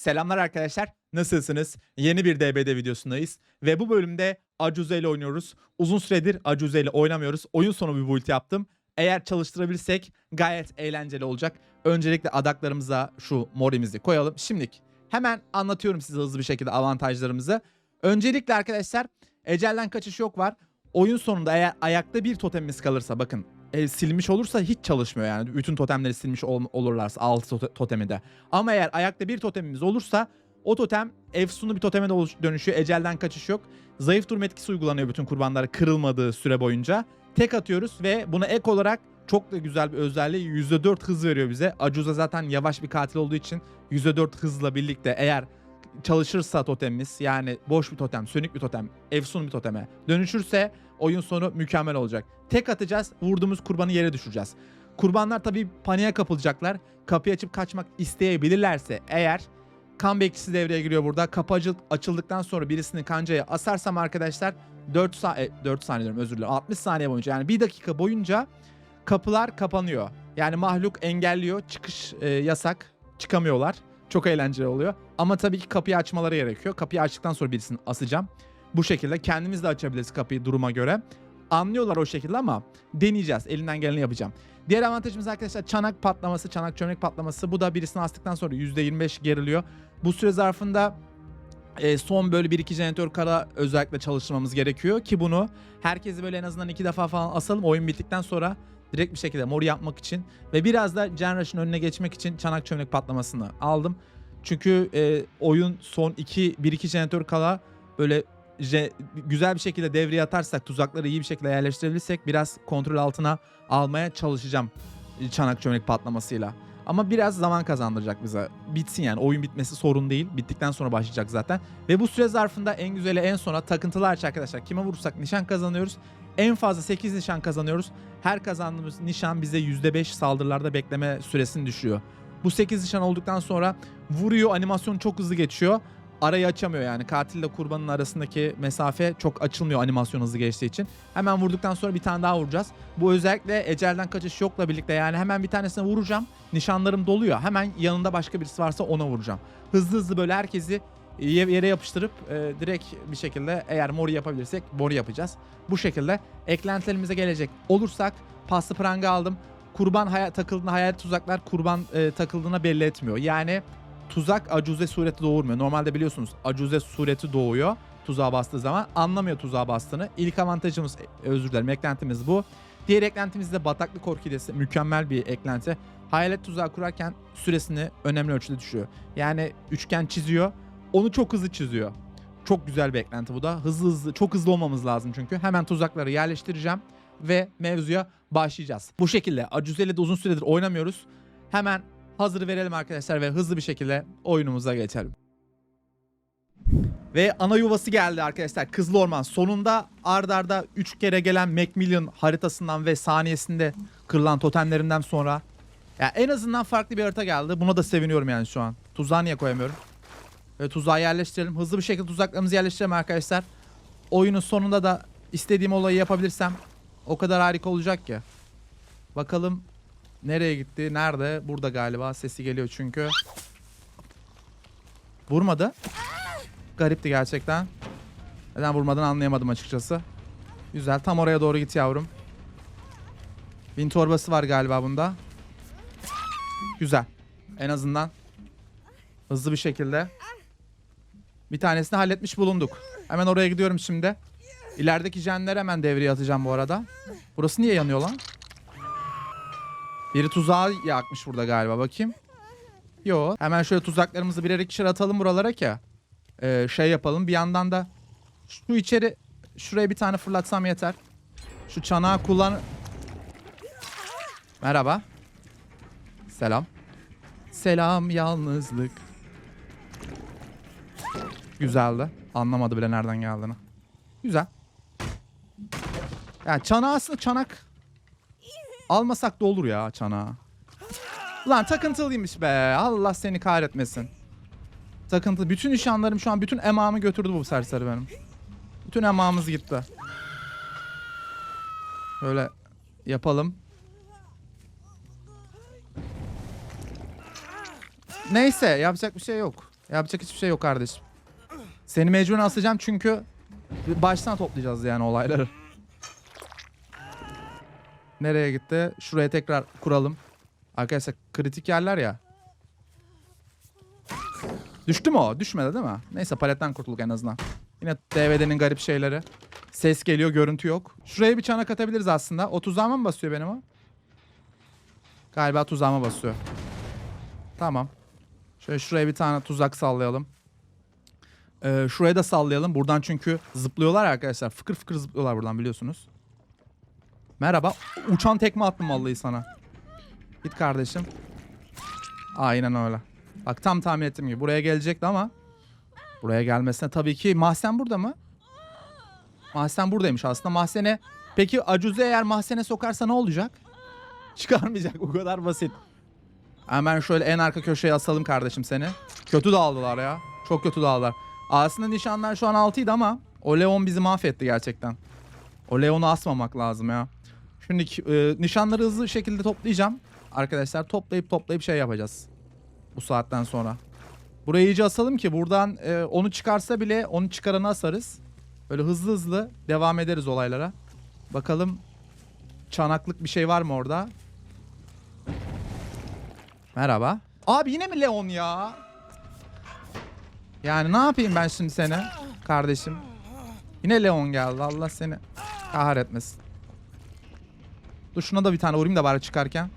Selamlar arkadaşlar. Nasılsınız? Yeni bir DBD videosundayız. Ve bu bölümde Acuze ile oynuyoruz. Uzun süredir Acuze ile oynamıyoruz. Oyun sonu bir build yaptım. Eğer çalıştırabilirsek gayet eğlenceli olacak. Öncelikle adaklarımıza şu morimizi koyalım. Şimdilik hemen anlatıyorum size hızlı bir şekilde avantajlarımızı. Öncelikle arkadaşlar ecelden kaçış yok var. Oyun sonunda eğer ayakta bir totemimiz kalırsa bakın e, silmiş olursa hiç çalışmıyor yani. Bütün totemleri silmiş ol- olurlarsa 6 tote- totemi de. Ama eğer ayakta bir totemimiz olursa o totem efsunlu bir toteme dönüşüyor. Ecelden kaçış yok. Zayıf durma etkisi uygulanıyor bütün kurbanlara kırılmadığı süre boyunca. Tek atıyoruz ve buna ek olarak çok da güzel bir özelliği %4 hız veriyor bize. Acuza zaten yavaş bir katil olduğu için %4 hızla birlikte eğer çalışırsa totemimiz yani boş bir totem, sönük bir totem, efsun bir toteme dönüşürse oyun sonu mükemmel olacak. Tek atacağız, vurduğumuz kurbanı yere düşüreceğiz. Kurbanlar tabii paniğe kapılacaklar. Kapıyı açıp kaçmak isteyebilirlerse eğer kan bekçisi devreye giriyor burada. Kapı açıl- açıldıktan sonra birisini kancaya asarsam arkadaşlar 4 saniye 4 saniye diyorum özür dilerim. 60 saniye boyunca yani 1 dakika boyunca kapılar kapanıyor. Yani mahluk engelliyor. Çıkış e, yasak. Çıkamıyorlar. Çok eğlenceli oluyor. Ama tabii ki kapıyı açmaları gerekiyor. Kapıyı açtıktan sonra birisini asacağım. Bu şekilde kendimiz de açabiliriz kapıyı duruma göre. Anlıyorlar o şekilde ama deneyeceğiz. Elinden geleni yapacağım. Diğer avantajımız arkadaşlar çanak patlaması, çanak çömlek patlaması. Bu da birisini astıktan sonra %25 geriliyor. Bu süre zarfında e, son böyle 1-2 jeneratör kara özellikle çalıştırmamız gerekiyor ki bunu herkesi böyle en azından 2 defa falan asalım. Oyun bittikten sonra direkt bir şekilde mor yapmak için ve biraz da Generation önüne geçmek için çanak çömlek patlamasını aldım. Çünkü e, oyun son 2 1-2 jeneratör kala böyle je- güzel bir şekilde devreye atarsak tuzakları iyi bir şekilde yerleştirebilirsek biraz kontrol altına almaya çalışacağım çanak çömlek patlamasıyla. Ama biraz zaman kazandıracak bize. Bitsin yani oyun bitmesi sorun değil. Bittikten sonra başlayacak zaten. Ve bu süre zarfında en güzeli en sona takıntılı harç arkadaşlar. Kime vurursak nişan kazanıyoruz. En fazla 8 nişan kazanıyoruz. Her kazandığımız nişan bize %5 saldırılarda bekleme süresini düşürüyor. Bu 8 nişan olduktan sonra vuruyor animasyon çok hızlı geçiyor. Arayı açamıyor yani katille kurbanın arasındaki mesafe çok açılmıyor animasyon hızlı geçtiği için. Hemen vurduktan sonra bir tane daha vuracağız. Bu özellikle ecelden kaçış yokla birlikte yani hemen bir tanesine vuracağım. Nişanlarım doluyor. Hemen yanında başka birisi varsa ona vuracağım. Hızlı hızlı böyle herkesi ye- yere yapıştırıp e, direkt bir şekilde eğer mori yapabilirsek mori yapacağız. Bu şekilde eklentilerimize gelecek olursak paslı pranga aldım. Kurban haya- takıldığında hayal tuzaklar kurban e, takıldığına belli etmiyor. Yani tuzak acuze sureti doğurmuyor. Normalde biliyorsunuz acuze sureti doğuyor tuzağa bastığı zaman. Anlamıyor tuzağa bastığını. İlk avantajımız özür dilerim eklentimiz bu. Diğer eklentimiz de bataklık orkidesi. Mükemmel bir eklenti. Hayalet tuzağı kurarken süresini önemli ölçüde düşürüyor. Yani üçgen çiziyor. Onu çok hızlı çiziyor. Çok güzel bir eklenti bu da. Hızlı hızlı, çok hızlı olmamız lazım çünkü. Hemen tuzakları yerleştireceğim ve mevzuya başlayacağız. Bu şekilde Acuze'yle de uzun süredir oynamıyoruz. Hemen hazır verelim arkadaşlar ve hızlı bir şekilde oyunumuza geçelim. Ve ana yuvası geldi arkadaşlar. Kızıl Orman. Sonunda ard arda 3 kere gelen Macmillan haritasından ve saniyesinde kırılan totemlerinden sonra ya en azından farklı bir harita geldi. Buna da seviniyorum yani şu an. Tuzağı niye koyamıyorum? Ve tuzağı yerleştirelim. Hızlı bir şekilde tuzaklarımızı yerleştirelim arkadaşlar. Oyunun sonunda da istediğim olayı yapabilirsem o kadar harika olacak ki. Bakalım nereye gitti? Nerede? Burada galiba. Sesi geliyor çünkü. Vurmadı. Garipti gerçekten. Neden vurmadan anlayamadım açıkçası. Güzel. Tam oraya doğru git yavrum. Bin torbası var galiba bunda. Güzel. En azından hızlı bir şekilde bir tanesini halletmiş bulunduk. Hemen oraya gidiyorum şimdi. İlerideki jenleri hemen devreye atacağım bu arada. Burası niye yanıyor lan? Biri tuzağı yakmış burada galiba. Bakayım. Yo. Hemen şöyle tuzaklarımızı birer ikişer atalım buralara ki. Ee, şey yapalım. Bir yandan da şu içeri şuraya bir tane fırlatsam yeter. Şu çanağı kullan... Merhaba. Selam. Selam yalnızlık. Güzeldi. Anlamadı bile nereden geldiğini. Güzel. Yani çanağı aslında çanak almasak da olur ya çanağı. Lan takıntılıymış be. Allah seni kahretmesin. Takıntı. Bütün nişanlarım şu an bütün emamı götürdü bu serseri benim. Bütün emamız gitti. Böyle yapalım. Neyse yapacak bir şey yok. Yapacak hiçbir şey yok kardeşim. Seni mecburen asacağım çünkü baştan toplayacağız yani olayları. Nereye gitti? Şuraya tekrar kuralım. Arkadaşlar kritik yerler ya. Düştü mü o? Düşmedi değil mi? Neyse paletten kurtulduk en azından. Yine DVD'nin garip şeyleri. Ses geliyor, görüntü yok. Şuraya bir çanak atabiliriz aslında. O tuzağıma mı basıyor benim o? Galiba tuzağıma basıyor. Tamam. Şöyle şuraya bir tane tuzak sallayalım. Ee, şuraya da sallayalım. Buradan çünkü zıplıyorlar arkadaşlar. Fıkır fıkır zıplıyorlar buradan biliyorsunuz. Merhaba. Uçan tekme attım vallahi sana. Git kardeşim. Aynen öyle. Bak tam tahmin ettiğim gibi. Buraya gelecekti ama buraya gelmesine tabii ki mahzen burada mı? Mahzen buradaymış aslında. Mahzene peki Acuze eğer mahzene sokarsa ne olacak? Çıkarmayacak. Bu kadar basit. Hemen şöyle en arka köşeye asalım kardeşim seni. Kötü dağıldılar ya. Çok kötü dağıldılar. Aslında nişanlar şu an 6 idi ama o Leon bizi mahvetti gerçekten. O Leon'u asmamak lazım ya. Şimdi e, nişanları hızlı şekilde toplayacağım. Arkadaşlar toplayıp toplayıp şey yapacağız. Bu saatten sonra. Burayı iyice asalım ki buradan e, onu çıkarsa bile onu çıkaranı asarız. Böyle hızlı hızlı devam ederiz olaylara. Bakalım çanaklık bir şey var mı orada? Merhaba. Abi yine mi Leon ya? Yani ne yapayım ben şimdi seni kardeşim? Yine Leon geldi. Allah seni kahretmesin. Dur şuna da bir tane vurayım da bari çıkarken.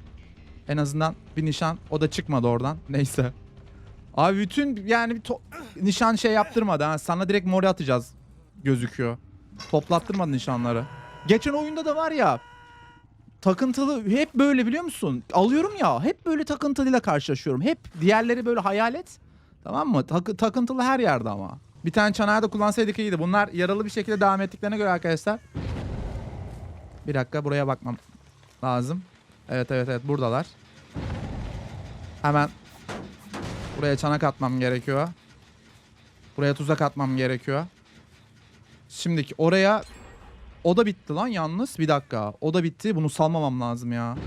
En azından bir nişan. O da çıkmadı oradan. Neyse. Abi bütün yani nişan şey yaptırmadı ha. Sana direkt mori atacağız gözüküyor. Toplattırmadı nişanları. Geçen oyunda da var ya takıntılı hep böyle biliyor musun? Alıyorum ya hep böyle takıntılıyla karşılaşıyorum. Hep diğerleri böyle hayalet. Tamam mı? Tak- takıntılı her yerde ama. Bir tane çanağı da kullansaydık iyiydi. Bunlar yaralı bir şekilde devam ettiklerine göre arkadaşlar. Bir dakika buraya bakmam lazım. Evet evet evet buradalar. Hemen buraya çanak atmam gerekiyor. Buraya tuzak atmam gerekiyor. Şimdiki oraya o da bitti lan yalnız. Bir dakika. O da bitti. Bunu salmamam lazım ya.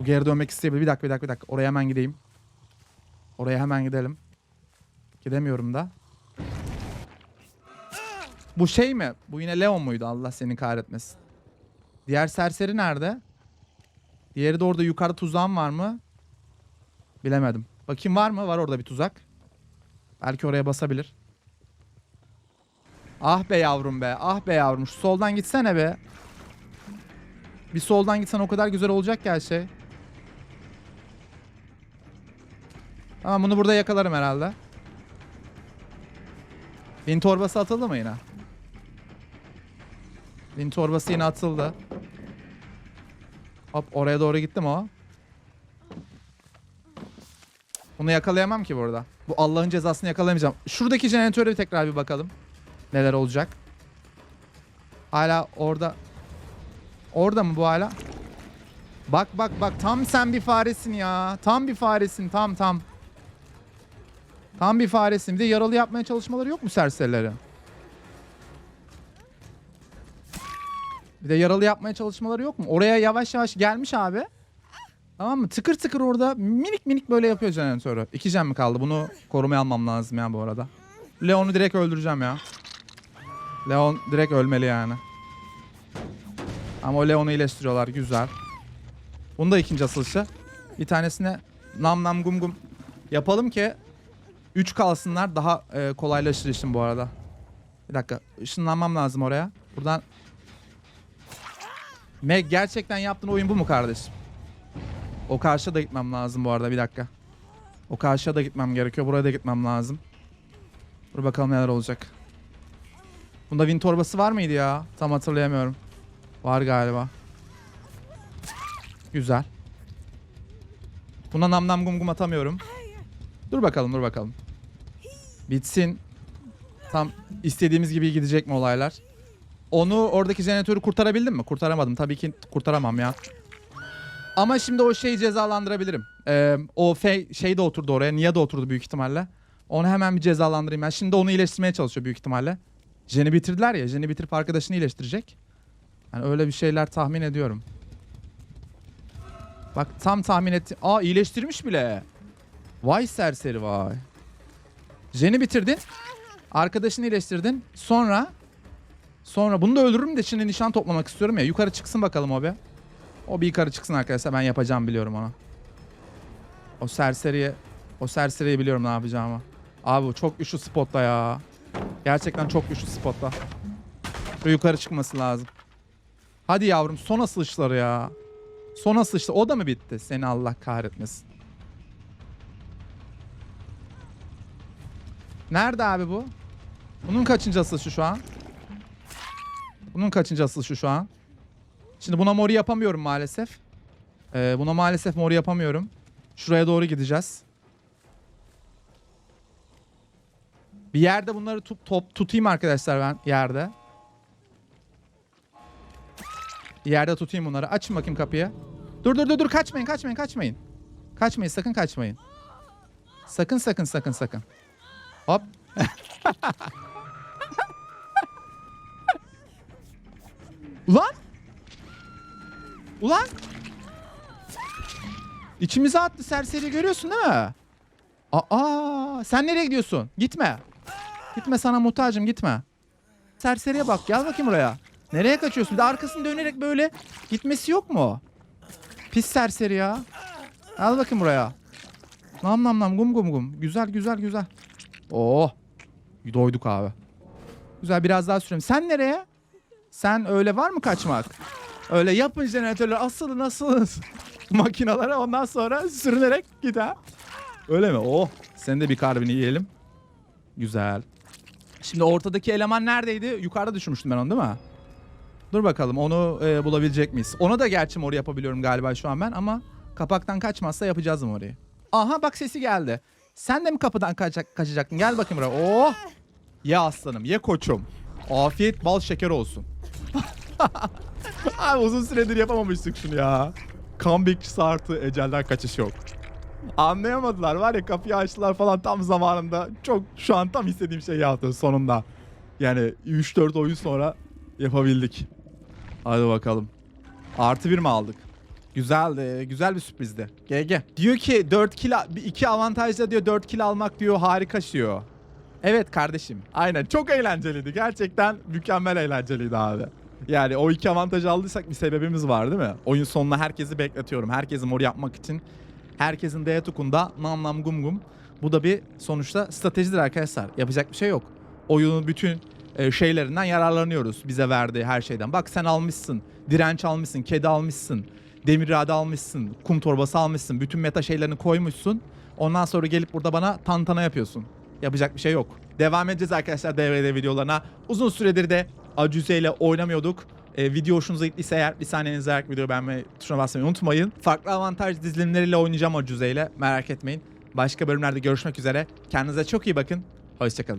Bu geri dönmek isteyebilir. Bir dakika bir dakika bir dakika. Oraya hemen gideyim. Oraya hemen gidelim. Gidemiyorum da. Bu şey mi? Bu yine Leon muydu? Allah seni kahretmesin. Diğer serseri nerede? Diğeri de orada yukarıda tuzağım var mı? Bilemedim. Bakayım var mı? Var orada bir tuzak. Belki oraya basabilir. Ah be yavrum be. Ah be yavrum. Şu soldan gitsene be. Bir soldan gitsen o kadar güzel olacak ki her şey. Tamam bunu burada yakalarım herhalde. Bin torbası atıldı mı yine? Bin torbası yine atıldı. Hop oraya doğru gittim o. Bunu yakalayamam ki burada. Bu Allah'ın cezasını yakalayamayacağım. Şuradaki jeneratöre tekrar bir bakalım. Neler olacak. Hala orada. Orada mı bu hala? Bak bak bak tam sen bir faresin ya. Tam bir faresin tam tam. Tam bir faresin. Bir de yaralı yapmaya çalışmaları yok mu serserilerin? Bir de yaralı yapmaya çalışmaları yok mu? Oraya yavaş yavaş gelmiş abi. Tamam mı? Tıkır tıkır orada minik minik böyle yapıyor jeneratörü. İki can mı kaldı? Bunu korumaya almam lazım ya bu arada. Leon'u direkt öldüreceğim ya. Leon direkt ölmeli yani. Ama o Leon'u iyileştiriyorlar. Güzel. Bunu da ikinci asılışı. Bir tanesine nam nam gum gum yapalım ki 3 kalsınlar. Daha e, kolaylaşır işim bu arada. Bir dakika. Işınlanmam lazım oraya. Buradan Meg gerçekten yaptığın oyun bu mu kardeşim? O karşıya da gitmem lazım bu arada bir dakika. O karşıya da gitmem gerekiyor. Buraya da gitmem lazım. Dur bakalım neler olacak. Bunda win torbası var mıydı ya? Tam hatırlayamıyorum. Var galiba. Güzel. Buna nam nam gum gum atamıyorum. Dur bakalım dur bakalım. Bitsin. Tam istediğimiz gibi gidecek mi olaylar? Onu oradaki jeneratörü kurtarabildim mi? Kurtaramadım. Tabii ki kurtaramam ya. Ama şimdi o şeyi cezalandırabilirim. Ee, o fe şey de oturdu oraya. Niye de oturdu büyük ihtimalle. Onu hemen bir cezalandırayım ben. Şimdi onu iyileştirmeye çalışıyor büyük ihtimalle. Jen'i bitirdiler ya. Jen'i bitirip arkadaşını iyileştirecek. Yani öyle bir şeyler tahmin ediyorum. Bak tam tahmin etti. Aa iyileştirmiş bile. Vay serseri vay. Jen'i bitirdin. Arkadaşını iyileştirdin. Sonra sonra bunu da öldürürüm de şimdi nişan toplamak istiyorum ya. Yukarı çıksın bakalım o bir. O bir yukarı çıksın arkadaşlar. Ben yapacağım biliyorum onu. O serseriye o serseriyi biliyorum ne yapacağımı. Abi çok güçlü spotta ya. Gerçekten çok güçlü spotta. Şu yukarı çıkması lazım. Hadi yavrum son asılışları ya. Son asılışta o da mı bitti? Seni Allah kahretmesin. Nerede abi bu? Bunun kaçıncı asılışı şu an? Bunun kaçıncı asılışı şu an? Şimdi buna mori yapamıyorum maalesef. Ee, buna maalesef mori yapamıyorum. Şuraya doğru gideceğiz. Bir yerde bunları tut, top, tutayım arkadaşlar ben yerde. Yerde tutayım bunları. Açın bakayım kapıyı. Dur dur dur dur kaçmayın kaçmayın kaçmayın. Kaçmayın sakın kaçmayın. Sakın sakın sakın sakın. Hop. Ulan. Ulan. İçimize attı serseri görüyorsun değil mi? Aa, sen nereye gidiyorsun? Gitme. Gitme sana muhtacım gitme. Serseriye bak gel bakayım buraya. Nereye kaçıyorsun? Bir de arkasını dönerek böyle gitmesi yok mu? Pis serseri ya. Al bakayım buraya. Nam nam nam gum gum gum. Güzel güzel güzel. Oh. Doyduk abi. Güzel biraz daha sürelim. Sen nereye? Sen öyle var mı kaçmak? Öyle yapın jeneratörler asılın asılın makinalara ondan sonra sürünerek git ha. Öyle mi? Oh. Sen de bir karbini yiyelim. Güzel. Şimdi ortadaki eleman neredeydi? Yukarıda düşürmüştüm ben onu değil mi? Dur bakalım onu e, bulabilecek miyiz? Ona da gerçi mori yapabiliyorum galiba şu an ben ama kapaktan kaçmazsa yapacağız mı orayı? Aha bak sesi geldi. Sen de mi kapıdan kaçacak, kaçacaktın? Gel bakayım buraya. Oh! Ye aslanım, ye koçum. Afiyet bal şeker olsun. Abi uzun süredir yapamamıştık şunu ya. Kan bekçisi artı ecelden kaçış yok. Anlayamadılar var ya kapıyı açtılar falan tam zamanında. Çok şu an tam istediğim şeyi yaptım sonunda. Yani 3-4 oyun sonra yapabildik. Hadi bakalım. Artı bir mi aldık? Güzeldi. Güzel bir sürprizdi. GG. Diyor ki 4 kill 2 avantajla diyor 4 kill almak diyor harika diyor. Evet kardeşim. Aynen çok eğlenceliydi. Gerçekten mükemmel eğlenceliydi abi. Yani o iki avantajı aldıysak bir sebebimiz var değil mi? Oyun sonuna herkesi bekletiyorum. Herkesi mor yapmak için. Herkesin D tukunda nam nam gum gum. Bu da bir sonuçta stratejidir arkadaşlar. Yapacak bir şey yok. Oyunun bütün e, şeylerinden yararlanıyoruz. Bize verdiği her şeyden. Bak sen almışsın. Direnç almışsın. Kedi almışsın. Demir irade almışsın. Kum torbası almışsın. Bütün meta şeylerini koymuşsun. Ondan sonra gelip burada bana tantana yapıyorsun. Yapacak bir şey yok. Devam edeceğiz arkadaşlar DVD videolarına. Uzun süredir de Acuze ile oynamıyorduk. E, video hoşunuza gittiyse eğer bir saniyenizi ayarlayıp videoyu beğenmeyi tuşuna basmayı unutmayın. Farklı avantaj dizilimleriyle oynayacağım Acuze ile. Merak etmeyin. Başka bölümlerde görüşmek üzere. Kendinize çok iyi bakın. Hoşçakalın.